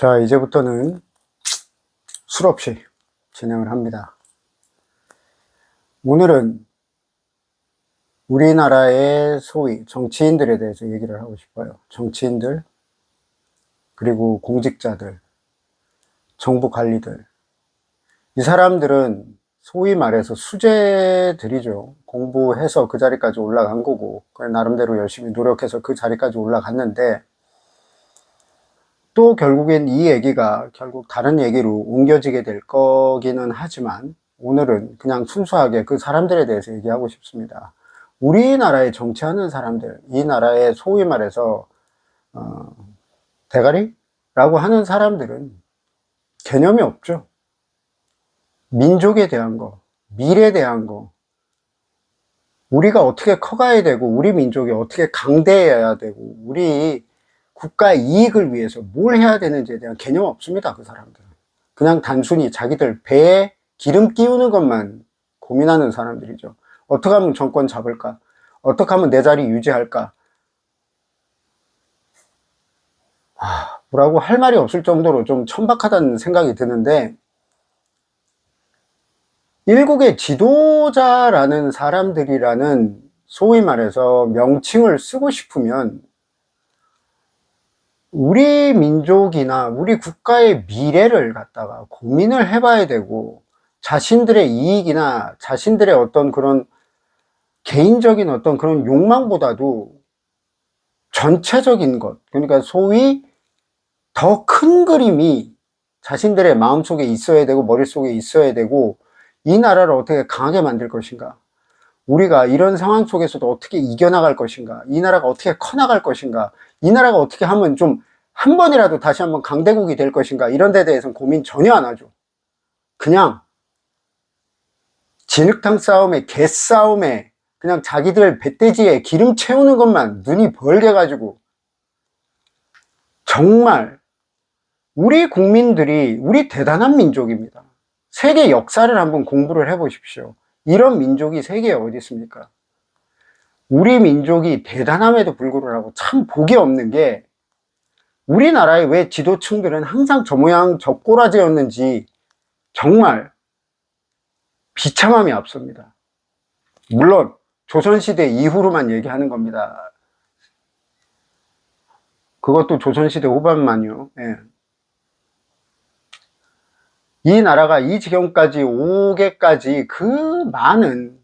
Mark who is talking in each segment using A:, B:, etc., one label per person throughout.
A: 자, 이제부터는 술 없이 진행을 합니다. 오늘은 우리나라의 소위 정치인들에 대해서 얘기를 하고 싶어요. 정치인들, 그리고 공직자들, 정부 관리들. 이 사람들은 소위 말해서 수재들이죠. 공부해서 그 자리까지 올라간 거고, 나름대로 열심히 노력해서 그 자리까지 올라갔는데, 또 결국엔 이 얘기가 결국 다른 얘기로 옮겨지게 될 거기는 하지만 오늘은 그냥 순수하게 그 사람들에 대해서 얘기하고 싶습니다. 우리나라에 정치하는 사람들, 이 나라의 소위 말해서 어, 대가리라고 하는 사람들은 개념이 없죠. 민족에 대한 거, 미래에 대한 거, 우리가 어떻게 커가야 되고, 우리 민족이 어떻게 강대해야 되고, 우리 국가의 이익을 위해서 뭘 해야 되는지에 대한 개념 없습니다. 그 사람들은. 그냥 단순히 자기들 배에 기름 끼우는 것만 고민하는 사람들이죠. 어떻게 하면 정권 잡을까? 어떻게 하면 내 자리 유지할까? 아, 뭐라고 할 말이 없을 정도로 좀 천박하다는 생각이 드는데, 일국의 지도자라는 사람들이라는 소위 말해서 명칭을 쓰고 싶으면 우리 민족이나 우리 국가의 미래를 갖다가 고민을 해봐야 되고 자신들의 이익이나 자신들의 어떤 그런 개인적인 어떤 그런 욕망보다도 전체적인 것, 그러니까 소위 더 큰 그림이 자신들의 마음속에 있어야 되고 머릿속에 있어야 되고 이 나라를 어떻게 강하게 만들 것인가 우리가 이런 상황 속에서도 어떻게 이겨나갈 것인가 이 나라가 어떻게 커나갈 것인가 이 나라가 어떻게 하면 좀 한 번이라도 다시 한번 강대국이 될 것인가 이런 데 대해서는 고민 전혀 안 하죠 그냥 진흙탕 싸움에 개 싸움에 그냥 자기들 배돼지에 기름 채우는 것만 눈이 벌게 가지고 정말 우리 국민들이 우리 대단한 민족입니다. 세계 역사를 한번 공부를 해 보십시오. 이런 민족이 세계에 어디 있습니까? 우리 민족이 대단함에도 불구하고 참 복이 없는 게 우리나라의 왜 지도층들은 항상 저 모양 저 꼬라지였는지 정말 비참함이 앞섭니다. 물론 조선시대 이후로만 얘기하는 겁니다. 그것도 조선시대 후반만요. 예. 이 나라가 이 지경까지 오게까지 그 많은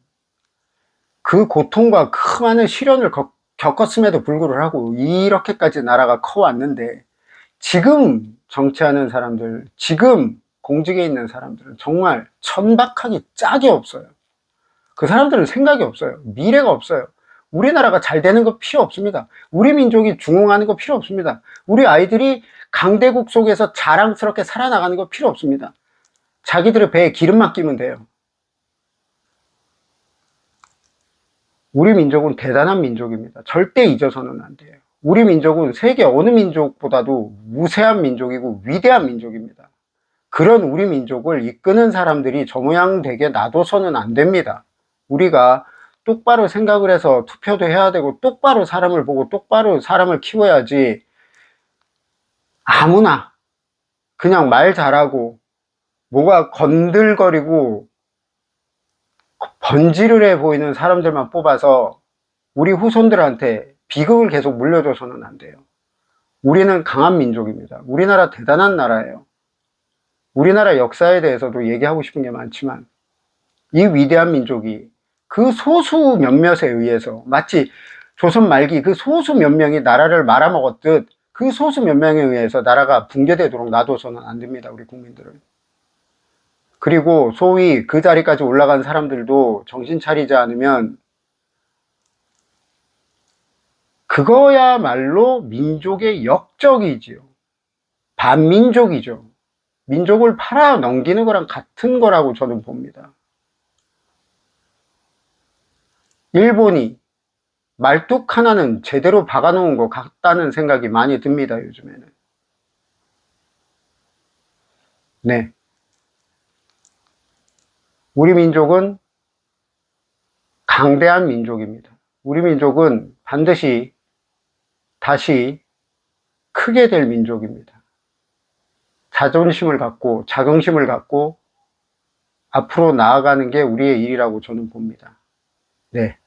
A: 그 고통과 그 많은 시련을 겪었음에도 불구하고 이렇게까지 나라가 커왔는데 지금 정치하는 사람들, 지금 공직에 있는 사람들은 정말 천박하기 짝이 없어요. 그 사람들은 생각이 없어요. 미래가 없어요. 우리나라가 잘 되는 거 필요 없습니다. 우리 민족이 중흥하는 거 필요 없습니다. 우리 아이들이 강대국 속에서 자랑스럽게 살아나가는 거 필요 없습니다. 자기들의 배에 기름만 끼면 돼요. 우리 민족은 대단한 민족입니다. 절대 잊어서는 안 돼요. 우리 민족은 세계 어느 민족보다도 우세한 민족이고 위대한 민족입니다. 그런 우리 민족을 이끄는 사람들이 저 모양 되게 놔둬서는 안 됩니다. 우리가 똑바로 생각을 해서 투표도 해야 되고 똑바로 사람을 보고 똑바로 사람을 키워야지 아무나 그냥 말 잘하고 뭐가 건들거리고 번지르해 보이는 사람들만 뽑아서 우리 후손들한테 비극을 계속 물려줘서는 안 돼요. 우리는 강한 민족입니다. 우리나라 대단한 나라예요. 우리나라 역사에 대해서도 얘기하고 싶은 게 많지만 이 위대한 민족이 그 소수 몇몇에 의해서 마치 조선 말기 그 소수 몇 명이 나라를 말아먹었듯 그 소수 몇 명에 의해서 나라가 붕괴되도록 놔둬서는 안 됩니다. 우리 국민들은. 그리고 소위 그 자리까지 올라간 사람들도 정신 차리지 않으면 그거야말로 민족의 역적이지요. 반민족이죠. 민족을 팔아 넘기는 거랑 같은 거라고 저는 봅니다. 일본이 말뚝 하나는 제대로 박아놓은 것 같다는 생각이 많이 듭니다, 요즘에는. 네. 우리 민족은 강대한 민족입니다. 우리 민족은 반드시 다시 크게 될 민족입니다. 자존심을 갖고 자긍심을 갖고 앞으로 나아가는 게 우리의 일이라고 저는 봅니다. 네.